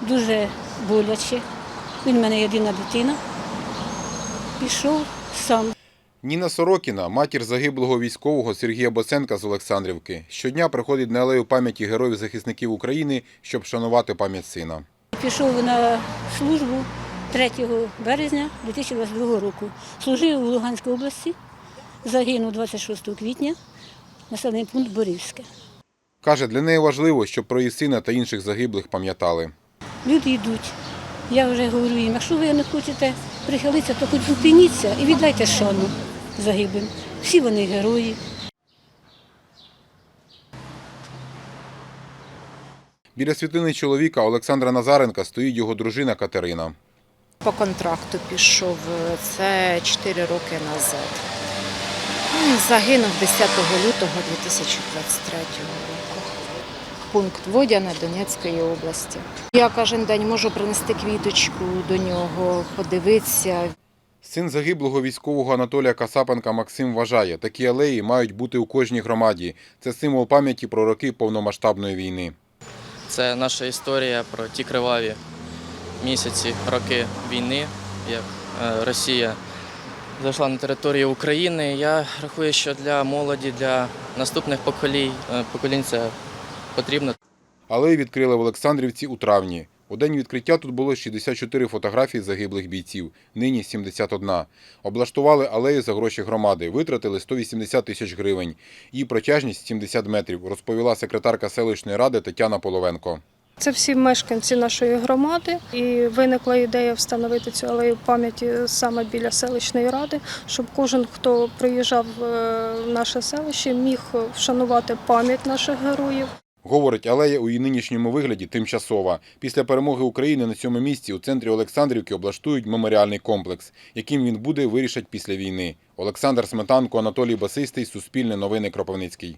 дуже боляче. Він в мене єдина дитина. Пішов сам. Ніна Сорокіна, матір загиблого військового Сергія Боценка з Олександрівки, щодня приходить на алею пам'яті героїв захисників України, щоб вшанувати пам'ять сина. Пішов на службу 3 березня 2022 року. Служив у Луганській області, загинув 26 квітня, населений пункт Борівське. Каже, для неї важливо, щоб про її сина та інших загиблих пам'ятали. Люди йдуть. Я вже говорю їм, якщо ви не хочете прихилитися, то хоч зупиніться і віддайте шану загиблим. Всі вони герої. Біля світлини чоловіка Олександра Назаренка стоїть його дружина Катерина. По контракту пішов це 4 роки назад. Ну, Загинув 10 лютого 2023 року. Пункт Водяна Донецької області. Я кожен день можу принести квіточку до нього, подивитися. Син загиблого військового Анатолія Касапенка Максим вважає, такі алеї мають бути у кожній громаді. Це символ пам'яті про роки повномасштабної війни. Це наша історія про ті криваві місяці, роки війни, як е, Росія зайшла на територію України. Я рахую, що для молоді, для наступних поколінь, е, поколінь це потрібно. Алеї відкрили в Олександрівці у травні. У день відкриття тут було 64 фотографії загиблих бійців, нині 71. Облаштували алею за гроші громади, витратили 180 тисяч гривень. Її протяжність 70 метрів, розповіла секретарка селищної ради Тетяна Половенко. Це всі мешканці нашої громади, і виникла ідея встановити цю алею пам'яті саме біля селищної ради, щоб кожен, хто приїжджав е, в наше селище, міг вшанувати пам'ять наших героїв. Говорить, алея у її нинішньому вигляді тимчасова. Після перемоги України на цьому місці у центрі Олександрівки облаштують меморіальний комплекс, яким він буде вирішать після війни. Олександр Сметанко, Анатолій Басистий, Суспільне новини Кропивницький.